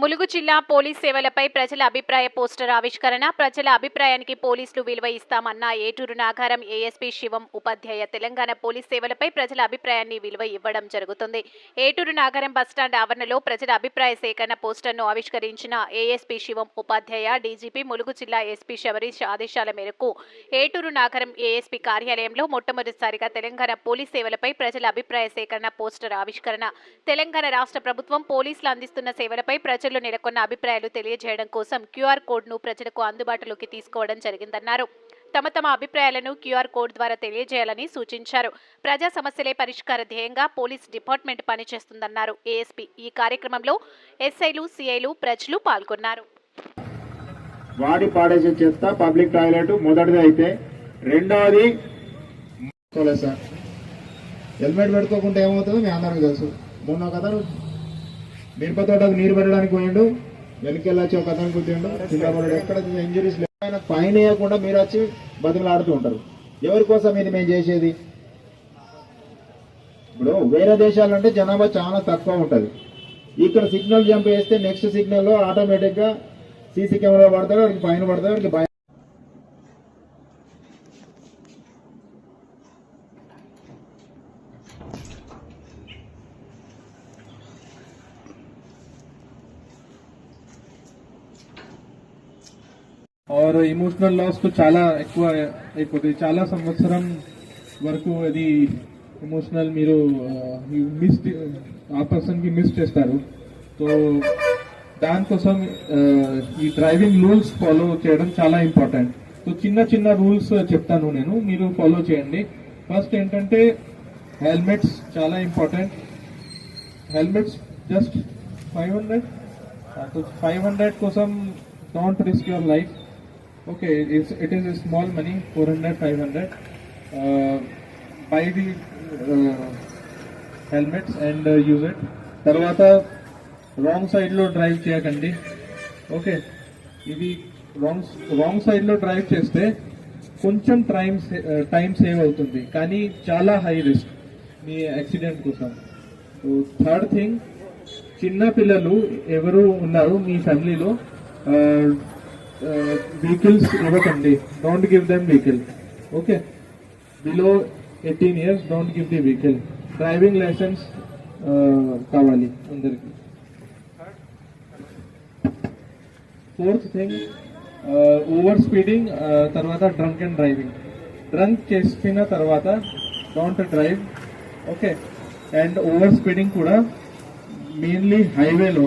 ములుగు జిల్లా పోలీస్ సేవలపై ప్రజల అభిప్రాయ పోస్టర్ ఆవిష్కరణ ప్రజల అభిప్రాయానికి పోలీసులు విలువ ఇస్తామన్న ఏటూరు నాగారం ఏఎస్పీ శివం ఉపాధ్యాయ తెలంగాణ పోలీస్ సేవలపై ప్రజల అభిప్రాయాన్ని విలువ ఇవ్వడం జరుగుతుంది. ఏటూరు నాగారం బస్టాండ్ ఆవరణలో ప్రజల అభిప్రాయ సేకరణ పోస్టర్ను ఆవిష్కరించిన ఏఎస్పీ శివం ఉపాధ్యాయ డీజీపీ ములుగు జిల్లా ఎస్పీ శబరీష్ ఆదేశాల మేరకు ఏటూరు నాగరం ఏఎస్పీ కార్యాలయంలో మొట్టమొదటిసారిగా తెలంగాణ పోలీస్ సేవలపై ప్రజల అభిప్రాయ సేకరణ పోస్టర్ ఆవిష్కరణ. తెలంగాణ రాష్ట్ర ప్రభుత్వం పోలీసులు అందిస్తున్న సేవలపై ప్రజల్లో నెలకొన్న అభిప్రాయాలు తెలియజేయడం కోసం క్యూఆర్ కోడ్ను ప్రజలకు అందుబాటులోకి తీసుకోవడం జరిగిందన్నారు. తమ తమ అభిప్రాయాలను క్యూఆర్ కోడ్ ద్వారా తెలియజేయాలని సూచించారు. ప్రజా సమస్యలే పరిష్కార ధ్యేయంగా పోలీస్ డిపార్ట్మెంట్ పనిచేస్తుందన్నారు. ఏఎస్పీ ఈ కార్యక్రమంలో ఎస్ఐలు సిఐలు ప్రజలు పాల్గొన్నారు. వాడి పాడేసే చెత్త పబ్లిక్ టాయిలెట్ మొదటిది అయితే రెండవది హెల్మెట్ పెట్టుకోకుంటే ఏమవుతుందో? మీ అందరికి తెలుసు. మొన్న అతను మిరప తోటకు నీరు పెట్టడానికి పోయిండు వెనకెళ్ళొచ్చి ఒక అతను గుద్దిండు కింద ఎక్కడ ఇంజరీస్ లేకపోయినా ఆయన ఫైన్ వేయకుండా మీరు వచ్చి బతుకులాడుతూ ఉంటారు. ఎవరి కోసం ఇది మేము చేసేది? ఇప్పుడు వేరే దేశాలంటే జనాభా చాలా తక్కువ ఉంటుంది. ఇక్కడ సిగ్నల్ జంప్ వేస్తే నెక్స్ట్ సిగ్నల్లో ఆటోమేటిక్గా సీసీ కెమెరా పడతాడు వాడికి ఫైన్ పడతాడు వాడికి और ఇమోషనల్ లాస్కు చాలా ఎక్కువ అయిపోతుంది చాలా సంవత్సరం వరకు అది ఎమోషనల్ మీరు మిస్ ఆ పర్సన్కి మిస్ చేస్తారు సో దానికోసం ఈ డ్రైవింగ్ రూల్స్ ఫాలో చేయడం చాలా ఇంపార్టెంట్. సో చిన్న చిన్న రూల్స్ చెప్తాను నేను మీరు ఫాలో చేయండి. ఫస్ట్ ఏంటంటే హెల్మెట్స్ చాలా important. Helmets just five hundred five hundred కోసం don't risk your life. Okay it is small money four hundred five hundred buy the helmets and use it తర్వాత రాంగ్ సైడ్లో drive చేయకండి. Okay ఇది wrong wrong సైడ్లో drive చేస్తే కొంచెం time time save అవుతుంది. కానీ చాలా హై రిస్క్ మీ యాక్సిడెంట్ కోసం. థర్డ్ థింగ్ చిన్న పిల్లలు ఎవరు ఉన్నారు మీ ఫ్యామిలీలో వెహికల్స్ ఇవ్వకండి don't give them vehicle okay below eighteen years don't give the vehicle driving licence కావాలి అందరికి. ఫోర్త్ థింగ్ ఓవర్ స్పీడింగ్ తర్వాత డ్రంక్ అండ్ డ్రైవింగ్ డ్రంక్ చేసిన తర్వాత don't drive okay and over speeding కూడా మెయిన్లీ హైవేలో